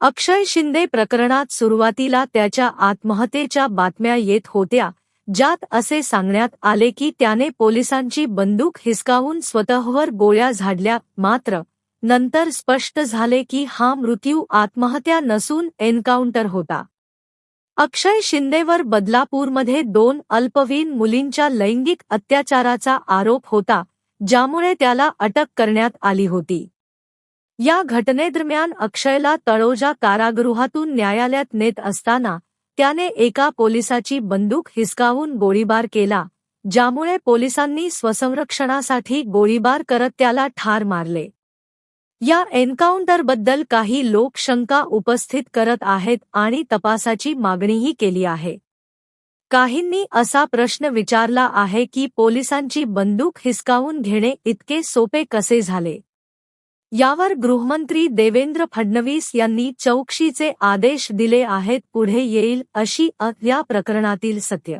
अक्षय शिंदे प्रकरणात सुरुवातीला त्याच्या आत्महत्येच्या बातम्या येत होत्या ज्यात असे सांगण्यात आले की त्याने पोलिसांची बंदूक हिसकावून स्वतःवर गोळ्या झाडल्या मात्र नंतर स्पष्ट झाले की हा मृत्यू आत्महत्या नसून एन्काउंटर होता. अक्षय शिंदेवर बदलापूरमध्ये दोन अल्पवीन मुलींच्या लैंगिक अत्याचाराचा आरोप होता ज्यामुळे त्याला अटक करण्यात आली होती. या घटनेदरम्यान अक्षयला तळोजा कारागृहातून न्यायालयात नेत असताना त्याने एका पोलिसाची बंदूक हिसकावून गोळीबार केला ज्यामुळे पोलिसांनी स्वसंरक्षणासाठी गोळीबार करत त्याला ठार मारले. या एन्काउंटरबद्दल काही लोक शंका उपस्थित करत आहेत आणि तपासाची मागणीही केली आहे. काहींनी असा प्रश्न विचारला आहे की पोलिसांची बंदूक हिसकावून घेणे इतके सोपे कसे झाले? यावर गृहमंत्री देवेंद्र फडणवीस यांनी चौकशीचे आदेश दिले आहेत पुढे येईल अशी अ या प्रकरणातील सत्य.